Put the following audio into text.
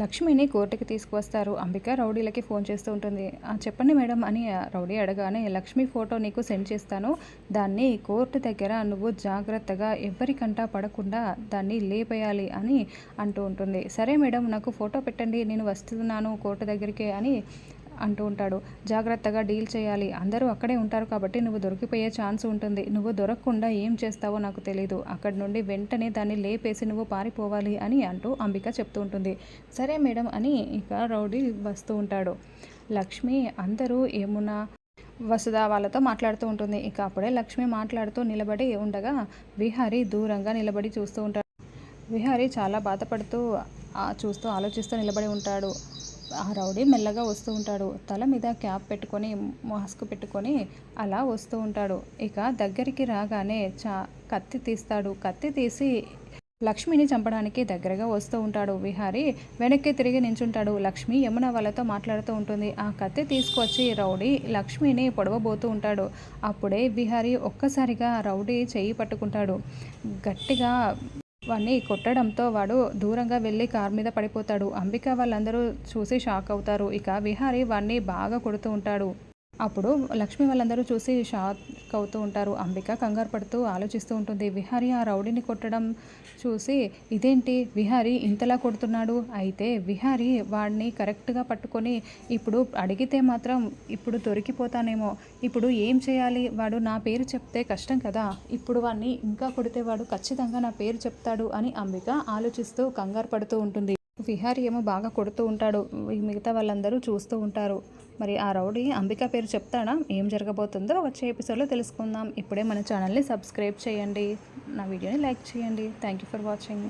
లక్ష్మిని కోర్టుకి తీసుకువస్తారు. అంబిక రౌడీలకి ఫోన్ చేస్తూ ఉంటుంది. చెప్పండి మేడం అని ఆ రౌడీ అడగానే లక్ష్మి ఫోటో నీకు సెండ్ చేస్తాను. దాన్ని కోర్టు దగ్గర నువ్వు జాగ్రత్తగా ఎవరికంటా పడకుండా దాన్ని లేపేయాలి అని అంటూ ఉంటుంది. సరే మేడం నాకు ఫోటో పెట్టండి. నేను వస్తున్నాను కోర్టు దగ్గరికి అని అంటూ ఉంటాడు. జాగ్రత్తగా డీల్ చేయాలి. అందరూ అక్కడే ఉంటారు కాబట్టి నువ్వు దొరికిపోయే ఛాన్స్ ఉంటుంది. నువ్వు దొరకకుండా ఏం చేస్తావో నాకు తెలీదు. అక్కడి నుండి వెంటనే దాన్ని లేపేసి నువ్వు పారిపోవాలి అని అంటూ అంబిక చెప్తూ ఉంటుంది. సరే మేడం అని ఇక రౌడీ వస్తూ ఉంటాడు. లక్ష్మి అందరూ ఏమున్నా వసుధ వాళ్ళతో మాట్లాడుతూ ఉంటుంది. ఇక అప్పుడే లక్ష్మి మాట్లాడుతూ నిలబడి ఉండగా విహారీ దూరంగా నిలబడి చూస్తూ ఉంటాడు. విహారీ చాలా బాధపడుతూ చూస్తూ ఆలోచిస్తూ నిలబడి ఉంటాడు. ఆ రౌడీ మెల్లగా వస్తూ ఉంటాడు. తల మీద క్యాప్ పెట్టుకొని మాస్క్ పెట్టుకొని అలా వస్తూ ఉంటాడు. ఇక దగ్గరికి రాగానే చా కత్తి తీస్తాడు. కత్తి తీసి లక్ష్మిని చంపడానికి దగ్గరగా వస్తూ ఉంటాడు. విహారి వెనక్కి తిరిగి నించుంటాడు. లక్ష్మి యమున వాళ్ళతో మాట్లాడుతూ ఉంటుంది. ఆ కత్తి తీసుకొచ్చి రౌడీ లక్ష్మిని పొడవబోతూ ఉంటాడు. అప్పుడే విహారి ఒక్కసారిగా రౌడీ చెయ్యి పట్టుకుంటాడు. గట్టిగా వాడిని కొట్టడంతో వాడు దూరంగా వెళ్ళి కార్ మీద పడిపోతాడు. అంబిక వాళ్ళందరూ చూసి షాక్ అవుతారు. ఇక విహారీ వాడిని బాగా కొడుతూ ఉంటాడు. అప్పుడు లక్ష్మి వాళ్ళందరూ చూసి షాక్ అవుతూ ఉంటారు. అంబిక కంగారు పడుతూ ఆలోచిస్తూ ఉంటుంది. విహారీ ఆ రౌడీని కొట్టడం చూసి ఇదేంటి? విహారీ ఇంతలా కొడుతున్నాడు? అయితే విహారీ వాడిని కరెక్ట్గా పట్టుకొని ఇప్పుడు అడిగితే మాత్రం ఇప్పుడు దొరికిపోతానేమో. ఇప్పుడు ఏం చేయాలి? వాడు నా పేరు చెప్తే కష్టం కదా. ఇప్పుడు వాడిని ఇంకా కొడితే వాడు ఖచ్చితంగా నా పేరు చెప్తాడు అని అంబిక ఆలోచిస్తూ కంగారు పడుతూ ఉంటుంది. విహారి ఏమో బాగా కొడుతూ ఉంటాడు. ఈ మిగతా వాళ్ళందరూ చూస్తూ ఉంటారు. మరి ఆ రౌడీ అంబిక పేరు చెప్తాడా? ఏం జరగబోతుందో వచ్చే ఎపిసోడ్లో తెలుసుకుందాం. ఇప్పుడే మన ఛానల్ని సబ్స్క్రైబ్ చేయండి. నా వీడియోని లైక్ చేయండి. Thank you for watching